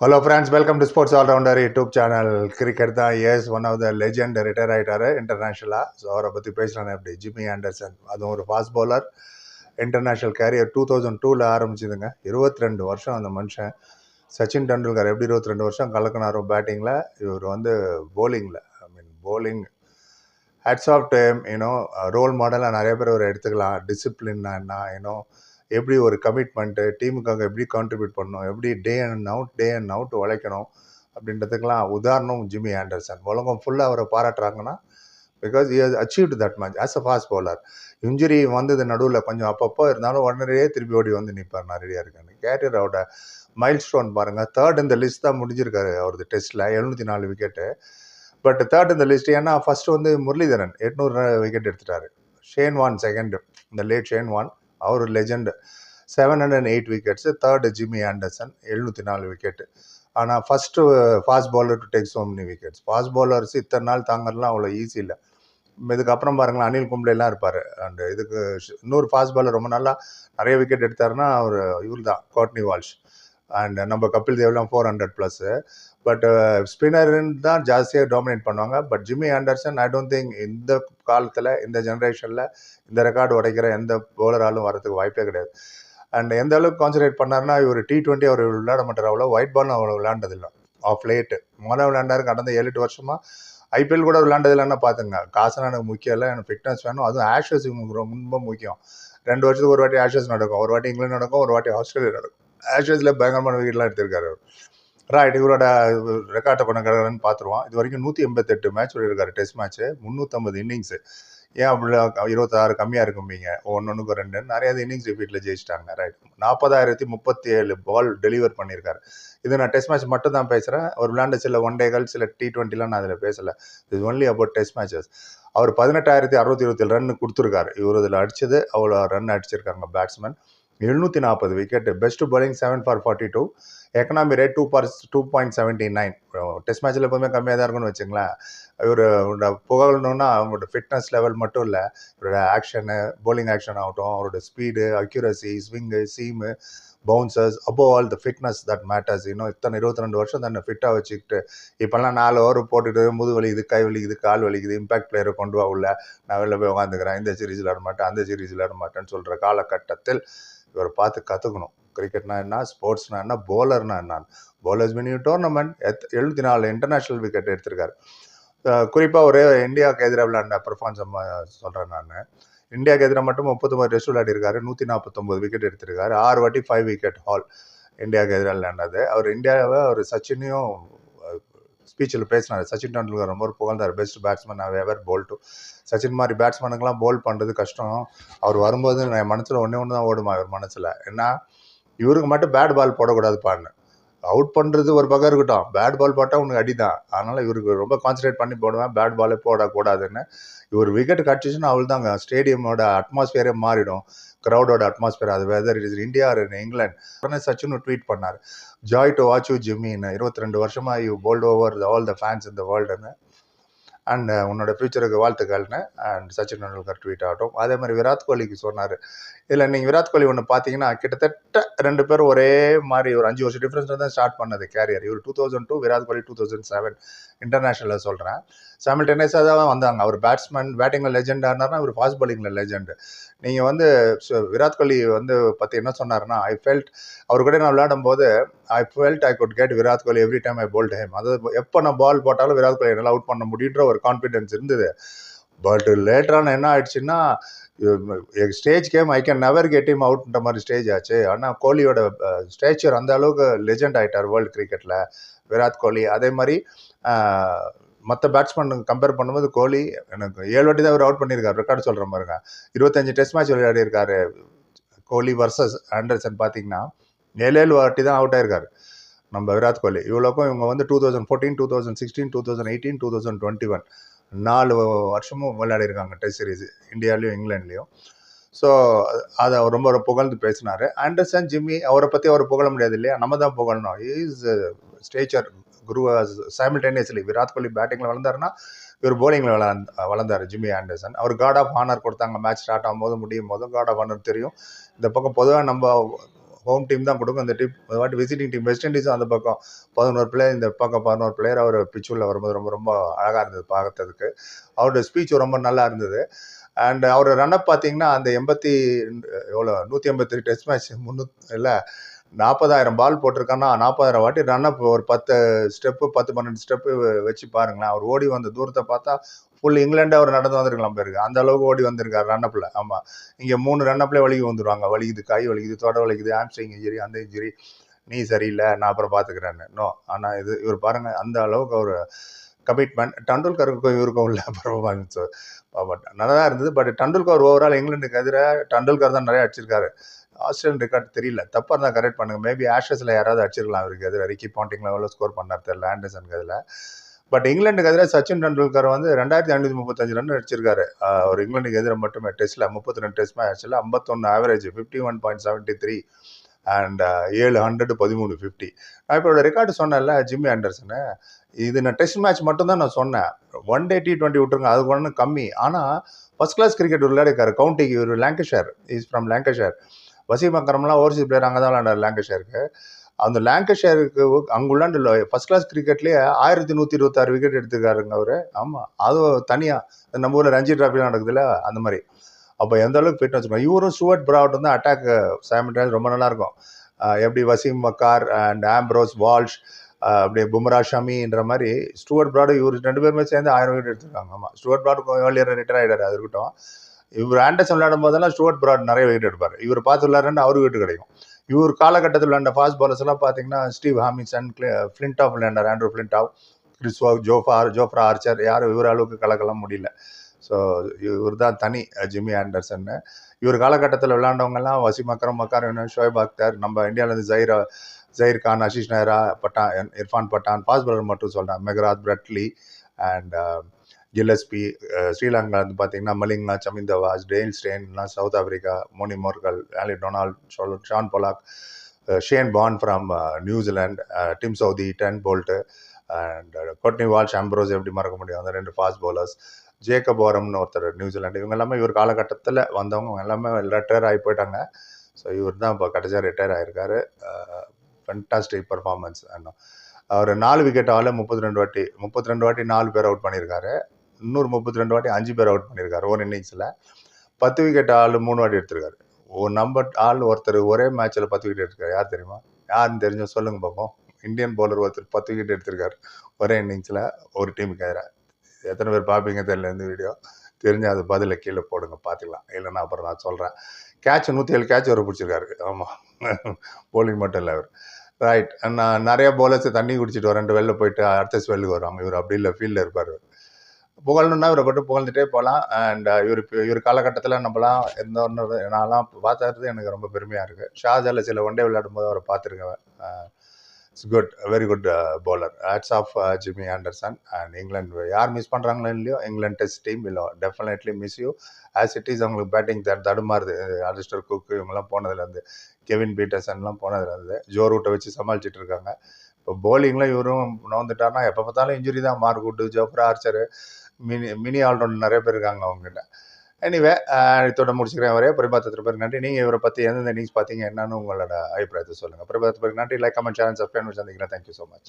Hello friends welcome to sports allrounder YouTube channel cricket தான் yes one of the legend retire ஆகிட்டாரு இன்டர்நேஷ்னலாக so அவரை பற்றி பேசலாம் எப்படி? ஜிம்மி ஆண்டர்சன் அதுவும் ஒரு fast bowler international career two thousand டூவில் ஆரம்பிச்சதுங்க. இருபத்தி ரெண்டு வருஷம் அந்த மனுஷன். சச்சின் டெண்டுல்கர் எப்படி இருபத்தி ரெண்டு வருஷம் கலக்கினாரோ பேட்டிங்கில் இவர் வந்து போலிங்கில் I mean bowling hats off time you know role மாடலாக நிறைய பேர் ஒரு எடுத்துக்கலாம். டிசிப்ளின்னா என்ன யூனோ எப்படி ஒரு கமிட்மெண்ட்டு டீமுக்காக எப்படி கான்ட்ரிபியூட் பண்ணணும் எப்படி day and out day and out உழைக்கணும் அப்படின்றதுக்கெல்லாம் உதாரணம் ஜிம்மி ஆண்டர்சன். உலகம் ஃபுல்லாக அவரை பாராட்டுறாங்கன்னா because he has achieved that much as a fast bowler injury வந்தது நடுவில் கொஞ்சம் அப்பப்போ இருந்தாலும் உடனே திருப்பி ஓடி வந்து நிற்பார் நான் ரெடியாக இருக்கேன் கேரியர் மைல் ஸ்டோன் பாருங்கள் தேர்ட் இந்த லிஸ்ட் தான் முடிஞ்சிருக்காரு அவரது டெஸ்ட்டில் எழுநூற்றி நாலு விக்கெட்டு பட் தேர்ட் இந்த லிஸ்ட் ஏன்னா ஃபஸ்ட்டு வந்து முரளிதரன் எட்நூறு விக்கெட் எடுத்துட்டாரு. ஷேன் வான் செகண்டு இந்த லேட் ஷேன் வான். அவர் legend seven hundred eight wickets third Jimmy Anderson எழுநூற்றி நாலு விக்கெட்டு ஆனால் first fast bowler to take so many wickets fast bowlers இத்தனை நாள் தாங்கறதுலாம் அவ்வளோ ஈஸி இல்லை. இதுக்கப்புறம் பாருங்களேன் அனில் கும்ப்ளேலாம் இருப்பார். அண்டு இதுக்கு இன்னொரு ஃபாஸ்ட் பாலர் ரொம்ப நல்லா நிறைய விக்கெட் எடுத்தாருன்னா அவர் இவர் தான் கோட்னி வால்ஷ் அண்ட் நம்ம கபில் தேவ்லாம் ஃபோர் ஹண்ட்ரட் ப்ளஸ்ஸு பட் ஸ்பின்னர்னு uh, தான் ஜாஸ்தியாக டாமினேட் பண்ணுவாங்க. But Jimmy Anderson I don't think இந்த காலத்தில் இந்த ஜென்ரேஷனில் இந்த ரெக்கார்டு உடைக்கிற எந்த பவுலராலும் வரதுக்கு வாய்ப்பே கிடையாது. அண்ட் எந்த அளவுக்கு கான்சன்ட்ரேட் பண்ணார்னா இவர் டி டுவெண்ட்டி அவர் விளையாட மாட்டார் அவ்வளோ. ஒயிட் பால் அவ்வளோ விளையாண்டதில்லை. ஆஃப் லேட்டு முதல்ல விளையாண்டாரு கடந்த ஏழு எட்டு வருஷமாக ஐபிஎல் கூட விளையாண்டதில்லைன்னா பார்த்துங்க காசுலாம் எனக்கு முக்கியம் இல்லை. எனக்கு ஃபிட்னஸ் வேணும். அதுவும் ஆஷஸ் ரொம்ப முக்கியம். ரெண்டு வருஷத்துக்கு ஒரு வாட்டி ஆஷஸ் நடக்கும். ஒரு வாட்டி இங்கிலாந்து நடக்கும். ஒரு வாட்டி ஆஸ்திரேலியா நடக்கும். ஆஷஸில் பயங்கரமான விக்கெட்லாம் எடுத்திருக்காரு அவர். ரைட் இவரோட ரெக்கார்டை கொண்டு கிடக்குறன்னு பார்த்துருவோம். இது வரைக்கும் நூற்றி எண்பத்தெட்டு மேட்ச் விளையாடிருக்காரு டெஸ்ட் மேட்ச்சு முந்நூற்றம்பது இன்னிங்ஸு ஏன் அப்படி இருபத்தாறு கம்மியாக இருக்கும்பீங்க? ஒன்னொன்றுக்கு ரெண்டு. நிறைய இன்னிங்ஸ் ரிப்பீட்டில் ஜெயிச்சிட்டாங்க ரைட் நாற்பதாயிரத்தி முப்பத்தி ஏழு பால் டெலிவர் பண்ணியிருக்காரு. இது நான் டெஸ்ட் மேட்ச் மட்டும் தான் பேசுகிறேன் அவர் விளையாண்ட சில ஒன் டேகள் சில டி ட்வெண்ட்டிலாம் நான் அதில் பேசலை. இது ஒன்லி அபவுட் டெஸ்ட் மேட்சஸ் அவர் பதினெட்டாயிரத்தி அறுபத்தி இருபத்தி ரன் கொடுத்துருக்காரு. இவர் இதில் அடித்தது அவ்வளோ ரன் அடிச்சிருக்காங்க பேட்ஸ்மேன் எழுநூற்றி நாற்பது wicket best bowling seven for forty two economy rate two par two point seventy nine test மேட்ச்சில் எப்போவுமே கம்மியாக தான் இருக்கும்னு வச்சுங்களேன். இவர் புகழணுன்னா அவங்களோட ஃபிட்னஸ் லெவல் மட்டும் இல்லை இவரோட ஆக்ஷனு போலிங் ஆக்ஷன் ஆகட்டும் அவரோட speed accuracy swing seam bouncers above all the fitness that matters இன்னும் இத்தனை இருபத்தி ரெண்டு வருஷம் தன்னை ஃபிட்டாக வச்சுக்கிட்டு இப்போல்லாம் நாலு ஓவர் போட்டுட்டு முது வலிக்குது கை வலிக்குது கால் வலிக்குது இம்பாக்ட் பிளேயரை கொண்டு வா உள்ள. நான் வெளில போய் உட்காந்துக்கிறேன் இந்த சீரீஸ் ஆட மாட்டேன் அந்த சீரீஸ் ஆட மாட்டேன்னு சொல்கிற காலகட்டத்தில் இவரை பார்த்து கற்றுக்கணும் கிரிக்கெட்னா என்ன ஸ்போர்ட்ஸ்னா என்ன போலர்னா என்ன? போலர்ஸ் மினி டோர்னமெண்ட் எத் எழுபத்தி நாலு இன்டர்நேஷ்னல் விக்கெட் எடுத்திருக்காரு. குறிப்பாக ஒரே இந்தியாவுக்கு எதிராக விளையாண்ட பெர்ஃபார்மன்ஸ் சொல்கிறேன் நான். இந்தியாவுக்கு எதிராக மட்டும் முப்பத்தொம்பது டெஸ்ட் விளையாடிருக்காரு. நூற்றி நாற்பத்தொம்பது விக்கெட் எடுத்திருக்காரு. ஆறு வாட்டி ஃபைவ் விக்கெட் ஹால் இந்தியாவுக்கு எதிராக விளையாண்டது. அவர் இந்தியாவை அவர் சச்சினையும் ஸ்பீச்சில் பேசினார். சச்சின் டெண்டுல்கர் ரொம்ப புகழ்ந்தார். பெஸ்ட் பேட்ஸ்மேன் அவ எவர் போல் டு சச்சின் மாதிரி பேட்ஸ்மேனுக்கெல்லாம் போல் பண்ணுறது கஷ்டம். அவர் வரும்போது என் மனசில் ஒன்றே ஒன்று தான் ஓடுமா இவர் மனசில்? ஏன்னா இவருக்கு மட்டும் பேட் பால் போடக்கூடாதுப்பான்னு. அவுட் பண்ணுறது ஒரு பக்கம் இருக்கட்டும். பேட் பால் போட்டால் உனக்கு அடி தான் அதனால் இவருக்கு ரொம்ப கான்சன்ட்ரேட் பண்ணி போடுவேன். பேட் பாலே போடக்கூடாதுன்னு. இவர் விக்கெட் கிடச்சிச்சுன்னா அவள் தாங்க ஸ்டேடியமோட அட்மாஸ்பியரே மாறிடும். க்ரௌடோட அட்மாஸ்பியர் அது whether it is India or England உடனே சச்சின் ட்வீட் பண்ணார். ஜாய் டு வாட்ச் யூ ஜிம்மின்னு இருபத்தி ரெண்டு வருஷமாக you bowled over all the fans இந்த வேர்ல்டுன்னு அண்ட் uh, உன்னோட ஃபியூச்சருக்கு வாழ்த்துக்கள்னு அண்ட் சச்சின் டெண்டுல்கர் ட்வீட் ஆகட்டும். அதே மாதிரி விராட் கோலிக்கு சொன்னார். இதில் நீங்கள் விராட் கோலி ஒன்று பார்த்தீங்கன்னா கிட்டத்தட்ட ரெண்டு பேரும் ஒரே மாதிரி ஒரு அஞ்சு வருஷம் டிஃப்ரென்ஸில் தான் ஸ்டார்ட் பண்ணது கேரியர் இவர் two thousand two Virat Kohli two thousand seven இன்டர்நேஷனலில் சொல்கிறேன் சாமில்டேனியஸாக தான் வந்தாங்க. அவர் பேட்ஸ்மேன் பேட்டிங்கில் லெஜெண்டாக இருந்தார்னா அவர் ஃபாஸ்ட் பாலிங்கில் லெஜெண்டு நீங்கள் வந்து விராட் கோலி வந்து பற்றி என்ன சொன்னார்னா ஐ ஃபெல்ட் அவர் கூட நான் விளையாடும் போது I felt I could get Virat Kohli every time I bowled him அதாவது எப்போ நான் பால் போட்டாலும் விராட் கோலி என்னால் அவுட் பண்ண முடியுன்ற ஒரு கான்ஃபிடென்ஸ் இருந்தது. பட் லேட்டரான என்ன ஆயிடுச்சுன்னா stage came I can never get him அவுட்ன்ற மாதிரி ஸ்டேஜ் ஆச்சு. ஆனால் கோலியோட ஸ்டேச்சர் அந்த அளவுக்கு லெஜெண்ட் ஆகிட்டார் வேர்ல்டு கிரிக்கெட்டில் விராட் கோலி அதே மாதிரி மற்ற பேட்ஸ்மேன் கம்பேர் பண்ணும்போது கோலி எனக்கு ஏழு வாட்டி தான் அவர் அவுட் பண்ணியிருக்காரு. ரெக்கார்டு சொல்கிற பாருங்க. இருபத்தஞ்சு டெஸ்ட் மேட்ச் விளையாடி இருக்காரு கோலி வர்சஸ் ஆண்டர்சன் பார்த்தீங்கன்னா ஏழு ஏழு வாட்டி தான் அவுட் ஆயிருக்காரு. நம்ம விராட் கோலி. இவ்வளோக்கும் இவங்க வந்து two thousand fourteen two thousand sixteen two thousand eighteen two thousand twenty one நாலு வருஷமும் விளையாடிருக்காங்க டெஸ்ட் சீரீஸ் இந்தியாலையும் இங்கிலாண்ட்லேயும் ஸோ அதை அவர் ரொம்ப ரொம்ப புகழ்ந்து பேசினார். ஆண்டர்சன் ஜிம்மி அவரை பற்றி அவர் புகழ முடியாது இல்லையா? நம்ம தான் புகழணும். Is stature grew simultaneously Virat Kohli பேட்டிங்கில் வளர்ந்தாருன்னா இவர் போலிங்கில் வளர்ந்த வளர்ந்தார் ஜிம்மி ஆண்டர்சன். அவர் காட் ஆஃப் ஆனர் கொடுத்தாங்க மேட்ச் ஸ்டார்ட் ஆகும்போது முடியும் போதும் காட் ஆஃப் ஆனர் தெரியும். இந்த பக்கம் பொதுவாக நம்ம ஹோம் டீம் தான் கொடுக்கும். அந்த டீம் வாட்டி விசிட்டிங் டீம் வெஸ்ட் இண்டீஸும் அந்த பக்கம் பதினோரு பிளேயர் இந்த பக்கம் பதினோரு பிளேயர் அவர் பிச்சுள்ள வரும்போது ரொம்ப ரொம்ப அழகாக இருந்தது பார்க்கறதுக்கு. அவரோட ஸ்பீச் ரொம்ப நல்லா இருந்தது. அண்ட் அவர் ரன்அப் பார்த்தீங்கன்னா அந்த எண்பத்தி எவ்வளோ நூற்றி எண்பத்தி டெஸ்ட் மேட்ச் முந்நூறு இல்லை நாற்பதாயிரம் பால் போட்டிருக்கான்னா நாற்பதாயிரம் வாட்டி ரன்அப் ஒரு பத்து ஸ்டெப்பு பத்து பன்னெண்டு ஸ்டெப்பு வச்சு பாருங்களேன். அவர் ஓடி வந்த தூரத்தை பார்த்தா ஃபுல் இங்கிலாண்டே அவர் நடந்து வந்திருக்கலாம் பேருக்கு அந்த அளவுக்கு ஓடி வந்திருக்காரு ரன்னப்பில் ஆமாம் இங்கே மூணு ரன்னப்லேயே வலிக்கு வந்துடுவாங்க வலிக்குது கை வலிக்குது தொட வலிக்குது ஆம்ஸ்டிங் இன்ஜுரி அந்த இன்ஜுரி நீ சரியில்லை நான் அப்புறம் பார்த்துக்கிறேன்னு நோ ஆனால் இது இவர் பாருங்கள் அந்த அளவுக்கு அவர் கமிட்மெண்ட் டண்டுல்கருக்கும் இவருக்கும் உள்ள பர்ஃபார்மன்ஸ் பட் நல்லா தான் இருந்தது. பட் டண்டுல்கர் ஓவரால் இங்கிலாண்டுக்கு எதிராக டண்டுல்கர் தான் நிறைய அடிச்சிருக்காரு. ஆஸ்திரேலியன் ரெக்கார்ட் தெரியல. தப்பாக இருந்தால் கரெக்ட் பண்ணுங்கள் மேபி ஆஷஸில் யாராவது அடிச்சிருக்கலாம் அவருக்கு அதில் ரிக்கி பாண்டிங்ல எவ்வளோ ஸ்கோர் பண்ணார் தெரியல. ஆண்டர்சனுக்கு அதில் பட் இங்கிலாந்துக்கு எதிராக சச்சின் டெண்டுல்கர் வந்து ரெண்டாயிரத்தி ஐநூற்றி முப்பத்தஞ்சு ரன் அடிச்சிருக்காரு. ஆஹ் அவர் இங்கிலாந்துக்கு எதிராக மட்டுமே டெஸ்ட்டில் முப்பத்தி ரெண்டு டெஸ்ட் மேட்ச்சில் ஐம்பத்தொன்று average fifty one point seventy three and ஏழு ஹண்ட்ரட் பதிமூணு ஃபிஃப்டி நான் இப்போ ரெக்கார்டு சொன்னேன்ல ஜிம்மி ஆண்டர்சனு இது நான் டெஸ்ட் மேட்ச் மட்டும்தான் நான் சொன்னேன். ஒன் டே டி டுவெண்ட்டி விட்டுருங்க. அது ஒன்று கம்மி. ஆனால் ஃபஸ்ட் கிளாஸ் கிரிக்கெட் விளையாடிருக்காரு. கவுண்டிக்கு இவர் Lancashire is from Lancashire Wasim அக்கரம்லாம் overseas player அங்கே தான் விளையாண்டார் லேங்கஷருக்கு அந்த லேங்கஷருக்கு அங்கே விளையாண்டு ஃபர்ஸ்ட் கிளாஸ் கிரிக்கெட்லேயே ஆயிரத்தி நூற்றி இருபத்தாறு விக்கெட் எடுத்துக்காருங்க அவர். ஆமாம் அதுவும் தனியாக நம்ம ஊரில் ரஞ்சி டிராஃபிலாம் நடக்குதுல்ல அந்த மாதிரி. அப்போ எந்த அளவுக்கு ஃபிட் வச்சுக்கோங்க. இவரும் சுவர்ட் பிராட் வந்து அட்டாக் சாமிட்டாஸ் ரொம்ப நல்லாயிருக்கும் எப்படி வசீம் மக்கார் அண்ட் ஆம்ப்ரோஸ் வால்ஷ் அப்படி அப்படியே பும்ரா ஷமின்ற மாதிரி ஸ்டூவர்ட் பிராடு இவர் ரெண்டு பேருமே சேர்ந்து ஆயிரம் விக்கெட் எடுத்திருக்காங்க. ஆமாம் ஸ்டூவர்ட் பிராட் ஏர்லியர் ரிட்டையர் ஆகிடாரு அது இருக்கட்டும். இவர் ஆண்டர்சன் விளையாடும் போதெல்லாம் ஸ்டுவர்ட் பிராட் நிறைய விக்கெட் எடுப்பார். இவர் பார்த்து விளையாடுறேன்னு அவரு விக்கெட் கிடைக்கும். இவர் காலகட்டத்தில் விளையாண்ட ஃபாஸ்ட் பாலர்ஸ் எல்லாம் பார்த்தீங்கன்னா ஸ்டீவ் ஹாமிசன் ஃப்ளின்ட் ஆஃப் விளையாண்டார் ஆண்ட்ரூ ஃப்ளின்ட் ஆஃப் கிறிஸ்வா ஜோஃபார் ஜோஃப்ரா ஆர்ச்சர் யாரும் இவர் அளவுக்கு கலக்கலாம் முடியல. ஸோ இவர் தான் தனி ஜிம்மி ஆண்டர்சன்னு. இவர் காலகட்டத்தில் விளையாண்டவங்கலாம் வசீம் அக்ரம் மக்கார் ஷோயப் அக்தர் நம்ம இந்தியாவிலேருந்து ஜைர் ஜைர் கான் ஆஷிஷ் நேரா பட்டான் இர்ஃபான் பட்டான் ஃபாஸ்ட் பாலர் மட்டும் சொல்கிறேன் மெகராத் பிரட்லி அண்ட் ஜிலஸ்பி ஸ்ரீலங்கா வந்து பார்த்தீங்கன்னா மலிங்கா சமிந்தவாஸ் டெயில் ஸ்டெயின்லாம் சவுத் ஆஃப்ரிக்கா மோனி Morkel Allan Donald Shaun Pollock Shane Bond from New Zealand dim Southee Trent Boult and Courtney Walsh Ambrose எப்படி மறக்க முடியும்? அந்த ரெண்டு ஃபாஸ்ட் பவுலர்ஸ் ஜேக்கப் ஓரம்னு ஒருத்தர் நியூசிலாண்டு இவங்க எல்லாமே இவர் காலகட்டத்தில் வந்தவங்க எல்லாமே ரிட்டையர் ஆகி போயிட்டாங்க. ஸோ இவர் தான் இப்போ கடைசியாக ரிட்டையர் ஆகிருக்காரு ஃபென்டாஸ்டிக் பர்ஃபார்மன்ஸ் அவர் நாலு விக்கெட் ஆல முப்பத்தி ரெண்டு வாட்டி முப்பத்தி ரெண்டு வாட்டி நாலு பேர் அவுட் பண்ணியிருக்காரு. இன்னொரு முப்பத்தி ரெண்டு வாட்டி அஞ்சு பேர் அவுட் பண்ணியிருக்காரு ஒரு இன்னிங்ஸில். பத்து விக்கெட் ஆள் மூணு வாட்டி எடுத்திருக்காரு. ஒரு நம்பர் ஆள் ஒருத்தர் ஒரே மேட்ச்சில் பத்து விக்கெட் எடுத்திருக்காரு. யார் தெரியுமா? யாருன்னு தெரிஞ்சோ சொல்லுங்க பார்ப்போம் இந்தியன் பவுலர் ஒருத்தர் பத்து விக்கெட் எடுத்திருக்காரு ஒரே இன்னிங்ஸில் ஒரு டீமுக்கு எதிராக. எத்தனை பேர் பார்ப்பீங்க தெரியல இந்த வீடியோ தெரிஞ்சு அது பதிலை கீழே போடுங்க பார்த்துக்கலாம் இல்லைன்னா அப்புறம் நான் சொல்கிறேன் கேட்ச் நூற்றி ஏழு கேட்ச் அவர் பிடிச்சிருக்காரு. ஆமாம் போலிங் மட்டும் இல்லை அவர். ரைட் நான் நிறைய போலர்ஸ் தண்ணி குடிச்சிட்டு வரேன் வெளில போயிட்டு அடுத்த ஸ்வெல்லுக்கு வருவாங்க. இவர் அப்படி இல்லை ஃபீல்டில் இருப்பார் புகழணுன்னா இவரை போட்டு புகழ்ந்துட்டே போகலாம். அண்ட் uh, இவர் இவர் காலகட்டத்தில் நம்மலாம் எந்த ஒன்று நான்லாம் பார்த்தது எனக்கு ரொம்ப பெருமையாக இருக்குது ஷாஜாவில் சில ஒன் டே விளையாடும் போது அவரை பார்த்துருக்கேன். It's good very good bowler hats off Jimmy Anderson and England யார் மிஸ் பண்ணுறாங்களோ இல்லையோ இங்கிலாந்து டெஸ்ட் டீம் இல்லை definitely miss you as it is அவங்களுக்கு பேட்டிங் தடுமாறுது. அலிஸ்டர் குக் இவங்கெல்லாம் போனதுலேருந்து கெவின் பீட்டர்சன்லாம் போனதுலேருந்து ஜோ ரூட்டை வச்சு சமாளிச்சிட்டு இருக்காங்க. இப்போ போலிங்கில் இவரும் நோந்துட்டார்னா எப்போ பார்த்தாலும் இன்ஜுரி தான். Mark Jofra Archer many many allrounder நிறைய பேர் இருக்காங்க அவங்ககிட்ட. எனிவே இதோட முடிச்சுக்கிறேன். வரைய பிரபாத்தத்தில் பேர் நன்றி. நீங்கள் இவரை பற்றி எந்தெந்த நியூஸ் பார்த்தீங்க? என்னன்னு உங்களோட அபிப்பிராயத்தை சொல்லுங்கள் பிரபாத்தத்துக்கு நன்றி. லைக் கமெண்ட் சேனல் சப்ஸ்கிரைப் சந்திக்கிறேன் தேங்க்யூ ஸோ மச்